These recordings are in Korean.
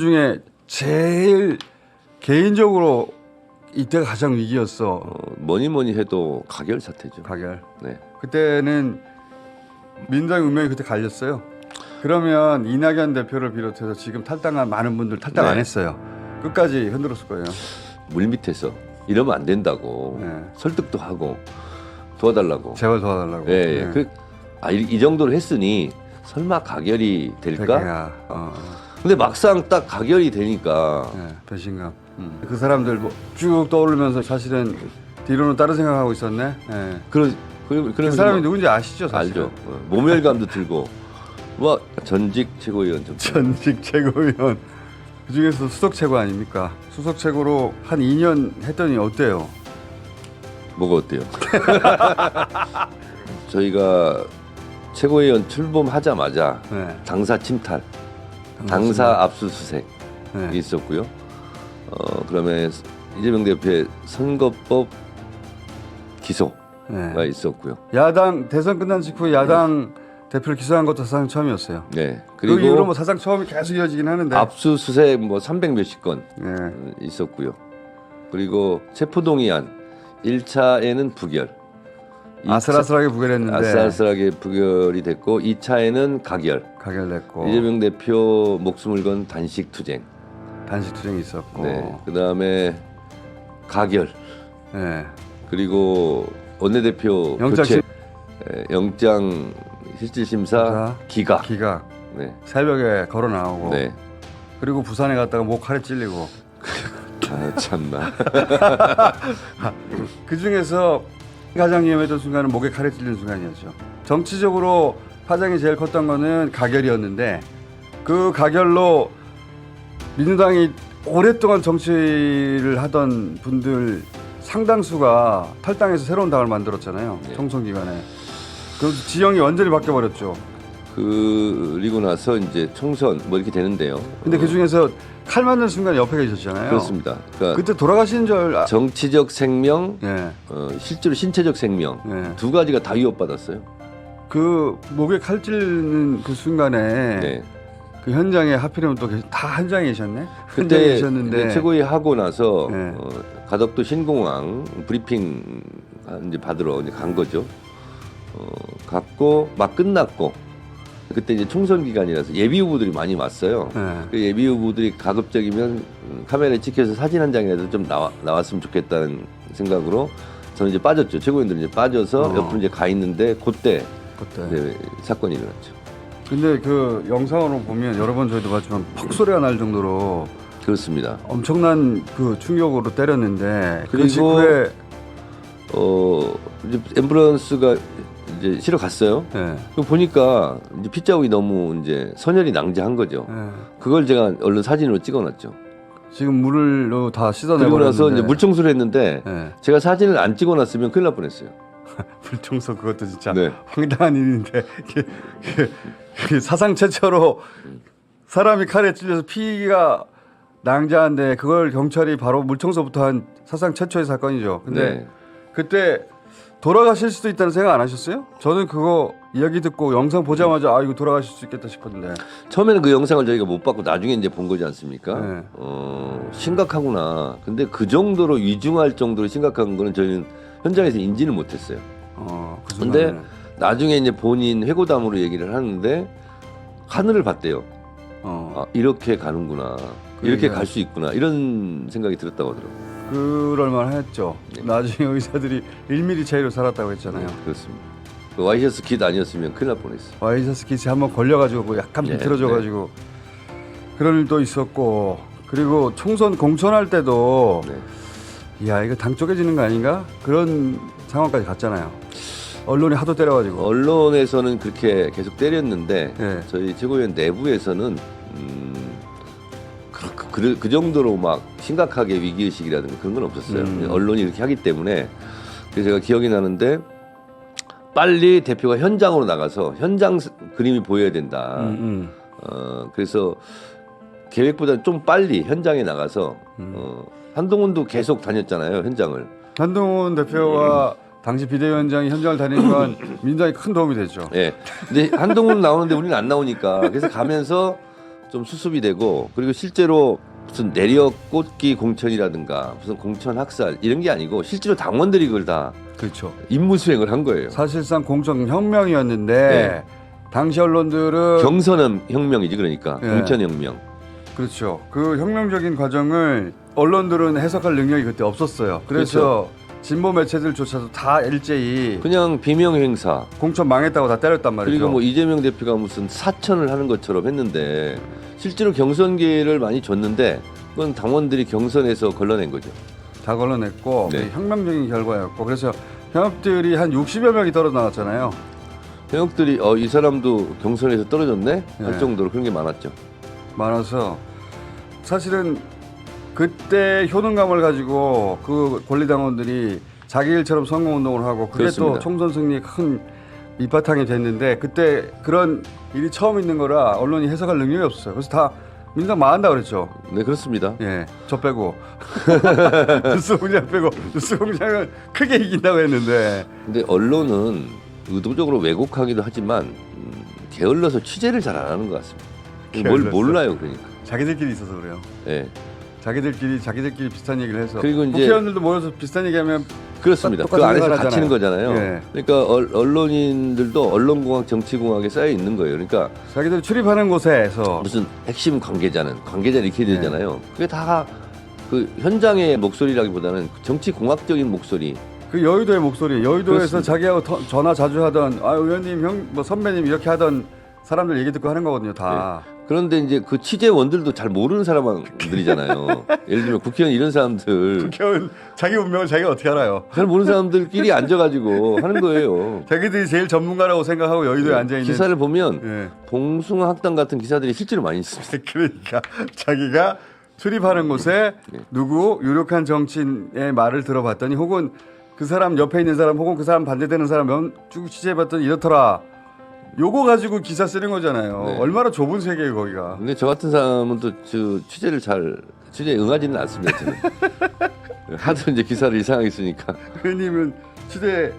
중에 제일 개인적으로 이때가 가장 위기였어. 어, 뭐니 뭐니 해도 가결 사태죠. 가결. 네. 그때는 민주당 운명이 그때 갈렸어요. 그러면 이낙연 대표를 비롯해서 지금 탈당한 많은 분들 탈당 안 네. 했어요. 끝까지 흔들었을 거예요. 물 밑에서 이러면 안 된다고 네. 설득도 하고 도와달라고. 제발 도와달라고. 예, 예. 네. 그, 아, 이, 이 정도로 했으니 설마 가결이 될까? 대개야. 어, 근데 막상 딱 가결이 되니까 네, 배신감. 음. 그 사람들 뭐쭉 떠오르면서 사실은 뒤로는 다른 생각하고 있었네. 예. 그런 그, 그 사람이 누군지 아시죠, 사실? 알죠. 어, 모멸감도 들고 와 전직 최고위원 좀 전직 최고위원 그 중에서 수석 최고 아닙니까? 수석 최고로 한 2년 했더니 어때요? 뭐가 어때요? 저희가 최고위원 출범하자마자 네. 당사 침탈, 당사 압수수색 네. 있었고요. 어 그러면 이재명 대표의 선거법 기소가 네. 있었고요. 야당 대선 끝난 직후에 야당 대표를 기소한 것도 사상 처음이었어요. 네. 그 이후로 뭐 사상 처음이 계속 이어지긴 하는데. 압수수색 뭐 300 몇십 건 네. 어, 있었고요. 그리고 체포동의안 1차에는 부결. 아슬아슬하게 부결했는데 아슬아슬하게 부결이 됐고 2차에는 가결. 가결냈고 이재명 대표 목숨을 건 단식 투쟁. 단식 투쟁이 있었고. 네. 그다음에 가결. 네. 그리고 원내대표 영장 교체. 심- 에, 영장 실질심사 심사. 기각. 기각 네. 새벽에 걸어 나오고 네. 그리고 부산에 갔다가 목 칼에 찔리고 아 참나. 그 중에서 가장 위험했던 순간은 목에 칼에 찔리는 순간이었죠. 정치적으로 파장이 제일 컸던 거는 가결이었는데 그 가결로 민주당이 오랫동안 정치를 하던 분들 상당수가 탈당해서 새로운 당을 만들었잖아요. 네. 총선 기간에. 그 지형이 완전히 바뀌어 버렸죠. 그리고 나서 이제 총선 뭐 이렇게 되는데요. 근데 어, 그 중에서 칼 맞는 순간 옆에 계셨잖아요. 그렇습니다. 그러니까 그때 돌아가신 줄 아... 정치적 생명, 예. 어, 실제로 신체적 생명 예. 두 가지가 다 위협받았어요. 그 목에 칼 찔리는 그 순간에 네. 그 현장에 하필이면 또 다 현장에 계셨네. 현장에 그때 계셨는데 최고위 하고 나서 네. 어, 가덕도 신공항 브리핑 이제 받으러 이제 간 거죠. 어, 갔고 막 끝났고 그때 이제 총선 기간이라서 예비 후보들이 많이 왔어요. 예. 그 예비 후보들이 가급적이면 음, 카메라에 찍혀서 사진 한 장이라도 좀 나와, 나왔으면 좋겠다는 생각으로 저는 이제 빠졌죠. 최고위원들이 이제 빠져서 어. 옆으로 이제 가 있는데 그때 그때. 네, 사건이 일어났죠. 근데 그 영상으로 보면 여러 번 저희도 봤지만 퍽 소리가 날 정도로 그렇습니다. 엄청난 그 충격으로 때렸는데 그 그리고 직후에 어 이제 앰뷸런스가 이제 실어 갔어요. 예. 그 보니까 이제 핏자국이 너무 이제 선혈이 낭자한 거죠. 예. 그걸 제가 얼른 사진으로 찍어놨죠. 지금 물로 다 씻어내 그리고 나서 이제 물 청소를 했는데 예. 제가 사진을 안 찍어놨으면 큰일 날 뻔했어요. 불청소 그것도 진짜 네. 황당한 일인데 사상 최초로 사람이 칼에 찔려서 피가 낭자한데 그걸 경찰이 바로 물청소부터 한 사상 최초의 사건이죠. 근데 네. 그때 돌아가실 수도 있다는 생각 안 하셨어요? 저는 그거 이야기 듣고 영상 보자마자 아 이거 돌아가실 수 있겠다 싶었는데 처음에는 그 영상을 저희가 못 받고 나중에 이제 본 거지 않습니까? 네. 어, 심각하구나. 근데 그 정도로 위중할 정도로 심각한 거는 저희는 현장에서 인지를 못했어요. 어, 그 근데 순간에. 나중에 이제 본인 회고담으로 얘기를 하는데 하늘을 봤대요. 어, 아, 이렇게 가는구나. 이렇게 그러니까. 갈수 있구나. 이런 생각이 들었다고 하더라고요. 그럴 만 했죠. 네. 나중에 의사들이 1mm 차이로 살았다고 했잖아요. 네, 그렇습니다. 그 와이셔츠 킷 아니었으면 큰일 날 뻔했어요. 와이셔츠 킷이 한번 걸려가지고 그 약간 네, 비틀어져가지고 그런 일도 있었고 그리고 총선 공천할 때도 네. 야 이거 당 쪼개지는 거 아닌가 그런 상황까지 갔잖아요. 언론이 하도 때려가지고 언론에서는 그렇게 계속 때렸는데 네. 저희 최고위원 내부에서는 음, 그, 그, 정도로 막 심각하게 위기의식이라든가 그런 건 없었어요. 음. 언론이 이렇게 하기 때문에 그래서 제가 기억이 나는데 빨리 대표가 현장으로 나가서 현장 스- 그림이 보여야 된다. 음, 음. 어, 그래서 계획보다 좀 빨리 현장에 나가서 음. 어, 한동훈도 계속 다녔잖아요 현장을. 한동훈 대표와 당시 비대위원장이 현장을 다니는 건 민주당이 큰 도움이 됐죠. 예. 근데 한동훈 나오는데 우리는 안 나오니까 그래서 가면서 좀 수습이 되고 그리고 실제로 무슨 내력 꽂기 공천이라든가 무슨 공천 학살 이런 게 아니고 실제로 당원들이 그걸 다 그렇죠. 임무 수행을 한 거예요. 사실상 공천 혁명이었는데 네. 당시 언론들은 경선은 혁명이지 그러니까 예. 공천 혁명. 그렇죠. 그 혁명적인 과정을 언론들은 해석할 능력이 그때 없었어요. 그래서 진보 매체들조차도 다 일제히 그냥 비명 행사 공천 망했다고 다 때렸단 말이죠. 그리고 뭐 이재명 대표가 무슨 사천을 하는 것처럼 했는데 실제로 경선 기회를 많이 줬는데 그건 당원들이 경선에서 걸러낸 거죠. 다 걸러냈고 네. 혁명적인 결과였고 그래서 현업들이 한 60여 명이 떨어 나왔잖아요. 현역들이 어 이 사람도 경선에서 떨어졌네 할 네. 정도로 그런 게 많았죠. 많아서 사실은 그때 효능감을 가지고 그 권리당원들이 자기 일처럼 선거운동을 하고 그게 그렇습니다. 또 총선 승리에 큰 밑바탕이 됐는데 그때 그런 일이 처음 있는 거라 언론이 해석할 능력이 없었어요. 그래서 다 민주당 망한다 그랬죠. 네 그렇습니다. 예, 저 빼고 뉴스 공장 빼고 뉴스 공장은 크게 이긴다고 했는데 근데 언론은 의도적으로 왜곡하기도 하지만 음, 게을러서 취재를 잘 안 하는 것 같습니다. 뭘 게을렀어. 몰라요 그러니까. 자기들끼리 있어서 그래요. 예. 자기들끼리 자기들끼리 비슷한 얘기를 해서 그리고 이제- 국회의원들도 모여서 비슷한 얘기하면 그렇습니다. 그 안에서 갇히는. 거잖아요. 예. 그러니까 얼- 언론인들도 언론공학, 정치공학에 쌓여 있는 거예요. 그러니까 자기들 출입하는 곳에서 무슨 핵심 관계자는 관계자 이렇게 되잖아요. 그게 다 그 현장의 목소리라기보다는 정치공학적인 목소리. 그 여의도의 목소리, 여의도에서 그렇습니다. 자기하고 터- 전화 자주 하던 아 의원님, 형, 뭐 선배님 이렇게 하던 사람들 얘기 듣고 하는 거거든요, 다. 그런데 이제 그 취재원들도 잘 모르는 사람들이잖아요. 예를 들면 국회의원 이런 사람들 국회의원 자기 운명을 자기가 어떻게 알아요? 잘 모르는 사람들끼리 앉아가지고 하는 거예요. 자기들이 제일 전문가라고 생각하고 여의도에 앉아 있는. 네. 기사를 보면 예. 봉숭아 학당 같은 기사들이 실제로 많이 있습니다. 그러니까 자기가 출입하는 곳에 네. 누구 유력한 정치인의 말을 들어봤더니 혹은 그 사람 옆에 있는 사람 혹은 그 사람 반대되는 사람 면- 쭉 취재해봤더니 이렇더라. 요거 가지고 기사 쓰는 거잖아요. 네. 얼마나 좁은 세계예요 거기가. 근데 저 같은 사람은 또저 취재를 잘 취재에 응하지는 않습니다. 저는. 하도 이제 기사를 이상하게 쓰니까 의원님은 취재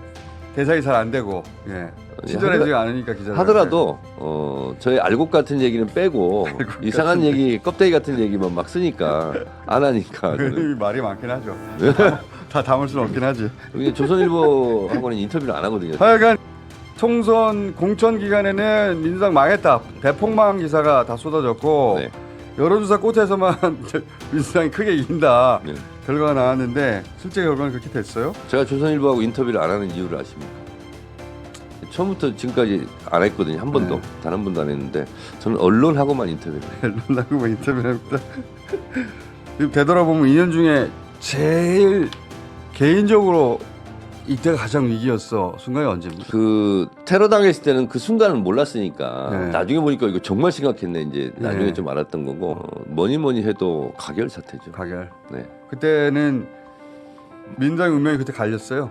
대상이 잘 안 되고 예. 친절하지가 않으니까 기자 하더라도 어 저의 알곡 같은 얘기는 빼고 이상한 얘기 껍데기 같은 얘기만 막 쓰니까 안 하니까 말이 많긴 하죠. 다 담을 수는 없긴 하지. 이게 조선일보 하고는 인터뷰를 안 하거든요. 하여간 총선 공천 기간에는 민주당 망했다. 대폭망 기사가 다 쏟아졌고 네. 여론조사 꽃에서만 민주당이 크게 이긴다. 네. 결과가 나왔는데 실제 결과는 그렇게 됐어요? 제가 조선일보하고 인터뷰를 안 하는 이유를 아십니까? 처음부터 지금까지 안 했거든요. 한 번도 네. 단한 번도 안 했는데 저는 언론하고만 인터뷰를 해요. 뭐 인터뷰합니다. 지금 되돌아보면 2년 중에 제일 개인적으로 이때가 가장 위기였어. 순간이 언제입니까? 그 테러 당했을 때는 그 순간은 몰랐으니까 네. 나중에 보니까 이거 정말 심각했네 이제 나중에 네. 좀 알았던 거고 어, 뭐니 뭐니 해도 가결 사태죠. 가결. 네. 그때는 민주당 운명이 그때 갈렸어요.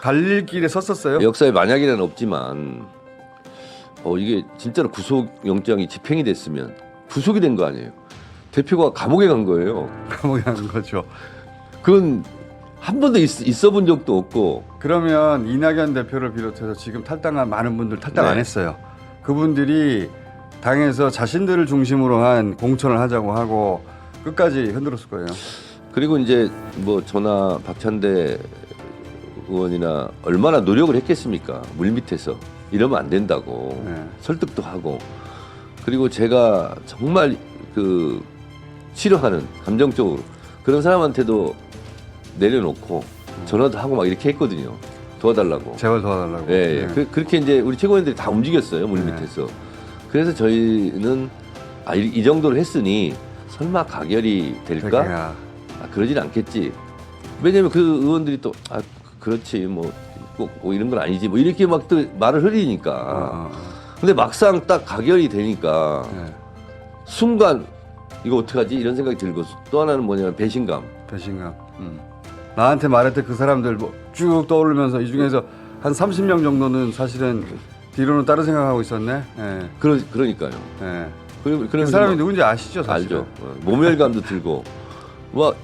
갈릴 길에 섰었어요. 역사에 만약이란 없지만 어 이게 진짜로 구속 영장이 집행이 됐으면 구속이 된 거 아니에요. 대표가 감옥에 간 거예요. 감옥에 가는 거죠. 그건 한 번도 있, 어본 적도 없고 그러면 이낙연 대표를 비롯해서 지금 탈당한 많은 분들 탈당 네. 안 했어요. 그분들이 당에서 자신들을 중심으로 한 공천을 하자고 하고 끝까지 흔들었을 거예요. 그리고 이제 뭐 저나 박찬대 의원이나 얼마나 노력을 했겠습니까? 물 밑에서 이러면 안 된다고 네. 설득도 하고 그리고 제가 정말 그 싫어하는 감정적으로 그런 사람한테도 내려놓고 전화도 하고 막 이렇게 했거든요. 도와달라고. 제발 도와달라고. 예, 예. 네. 그, 렇게 이제 우리 최고위원들이 다 움직였어요 물 네. 밑에서. 그래서 저희는 아, 이, 이 정도로 했으니 설마 가결이 될까? 그러니까 아, 그러진 않겠지. 왜냐면 그 의원들이 또, 아, 그렇지, 뭐, 꼭, 뭐 이런 건 아니지, 뭐 이렇게 막 또 말을 흐리니까. 어, 어, 근데 막상 딱 가결이 되니까 어. 네. 순간 이거 어떡하지? 이런 생각이 들고 또 하나는 뭐냐면 배신감. 배신감. 음. 나한테 말했던 그 사람들 뭐 쭉 떠오르면서 이 중에서 한 30명 정도는 사실은 뒤로는 다른 생각하고 있었네. 예. 그러, 그러니까요. 예. 그 그러면서 사람이 막 누군지 아시죠, 사실은? 알죠. 어, 모멸감도 들고. 뭐